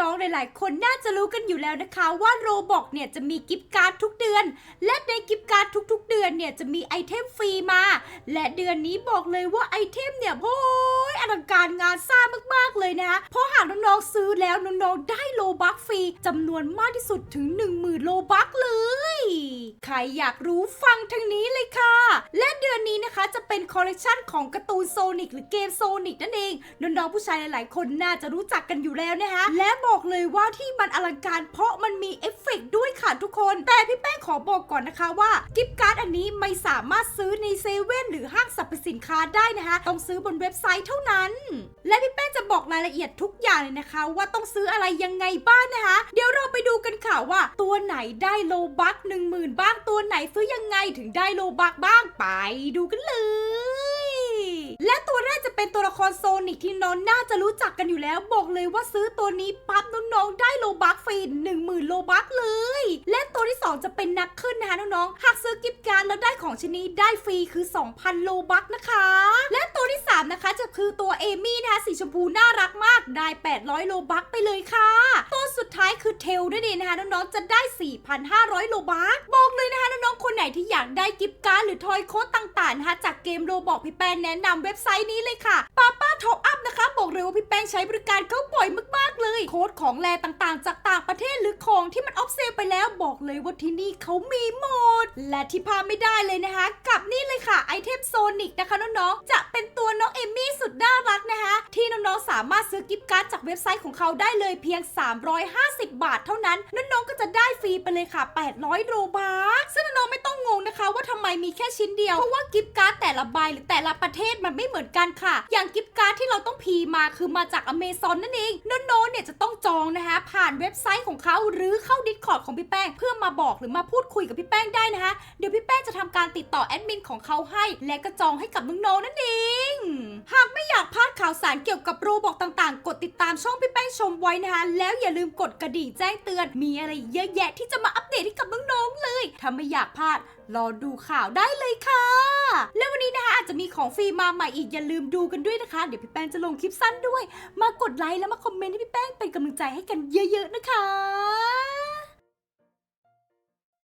น้องๆ หลายๆ คนน่าจะรู้กันอยู่แล้วนะคะ ว่าโรบอกเนี่ยจะมีกิฟต์การ์ดทุกเดือน และในกิฟต์การ์ดทุก ๆ เดือนเนี่ยจะมีไอเทมฟรีมา และเดือนนี้บอกเลยว่าไอเทมเนี่ยโอ้ยอลังการงานสร้างมากๆเลยนะคะเพราะหากน้องๆซื้อแล้วน้องๆได้โลบัคฟรีจำนวนมากที่สุดถึง 10,000โลบัคเลย รอยากรู้ฟังทางนี้เลยค่ะ และเดือนนี้นะคะจะเป็นคอลเลกชันของการ์ตูนโซนิกหรือเกมโซนิกนั่นเองน้องๆผู้ชายหลายๆ คนน่าจะรู้จักกันอยู่แล้วนะคะ และบอกเลยว่าที่มันอลังการเพราะมันมีเอฟเฟกต์ด้วยค่ะทุกคน แต่พี่แป้งขอบอกก่อนนะคะว่ากิฟต์การ์ดอันนี้ไม่สามารถซื้อในเซเว่นหรือห้างสรรพสินค้าได้นะคะ ต้องซื้อบนเว็บไซต์เท่านั้น และพี่แป้งจะบอกรายละเอียดทุกอย่างเลยนะคะ ว่าต้องซื้ออะไรยังไงบ้างนะคะ เดี๋ยวเราไปดูกันค่ะว่าตัวไหนได้โลบัค10,000บ้างตัวไหนซื้อยังไงถึงได้โลบัคบ้างไปดูกันเลย และตัวแรกจะเป็นตัวละครโซนิกที่น้องน่าจะรู้จักกันอยู่แล้ว บอกเลยว่าซื้อตัวนี้ปั๊บน้องๆได้โลบัคฟรี10,000โลบัคเลย จะเป็นนักขึ้นนะคะน้องๆ หากซื้อกิฟต์การ์ดแล้วได้ของชิ้นนี้ได้ฟรีคือ 2,000 โลบัคนะคะ และตัวที่ 3 นะคะจะคือตัวเอมี่นะคะสีชมพูน่ารักมากได้ 800 โลบัคไปเลยค่ะ ตัวสุดท้ายคือเทลนั่นเองนะคะน้องๆ จะได้ 4,500 โลบัคบอกเลยนะคะน้องๆ คนไหนที่อยากได้กิฟต์การ์ดหรือทอยโค้ดต่างๆนะคะจากเกมโรบอกพี่แป้งแนะนำเว็บไซต์นี้เลยค่ะป้าป้าท็อปอัพนะคะ บอกเลยว่าพี่แป้งใช้บริการเขาบ่อยมากๆเลย โค้ดของแลต่างๆ จากต่างประเทศ ไปแล้วบอกเลยว่าที่นี่เขามีหมด และที่พลาดไม่ได้เลยนะคะ กับนี่เลยค่ะไอเทมโซนิกนะคะน้องๆ จะเป็นตัวน้องเอมมี่สุดน่ารักนะคะ ที่น้องๆสามารถซื้อกิฟต์การ์ดจากเว็บไซต์ของเขาได้เลยเพียง 350 บาทเท่านั้น น้องๆก็จะได้ฟรีไปเลยค่ะ 800 โรบาซึ่งน้องๆไม่ต้องงงนะคะ ไมมีแค่ชิ้นเดียว เพราะว่ากิฟต์การ์ดแต่ละใบหรือแต่ละประเทศมันไม่เหมือนกันค่ะ อย่างกิฟต์การ์ดที่เราต้องพีมาคือมาจากอเมซอนนั่นเองน้องๆเนี่ยจะต้องจองนะคะผ่านเว็บไซต์ของเขาหรือเข้าดิสคอร์ดของพี่แป้ง เพื่อมาบอกหรือมาพูดคุยกับพี่แป้งได้นะคะเดี๋ยวพี่แป้งจะทำการติดต่อแอดมินของเขาให้ และก็จองให้กับน้องๆนั่นเอง ข่าวสารเกี่ยวกับโรบอกต่างๆ กดติดตามช่องพี่แป้งชมไว้นะคะ แล้วอย่าลืมกดกระดิ่งแจ้งเตือน มีอะไรเยอะแยะที่จะมาอัปเดตให้กับน้องๆเลย ถ้าไม่อยากพลาด รอดูข่าวได้เลยค่ะ แล้ววันนี้นะคะอาจจะมีของฟรีมาใหม่อีกอย่าลืมดูกันด้วยนะคะ เดี๋ยวพี่แป้งจะลงคลิปสั้นด้วย มากดไลค์แล้วมาคอมเมนต์ให้พี่แป้งเป็นกำลังใจให้กันเยอะ ๆ นะคะ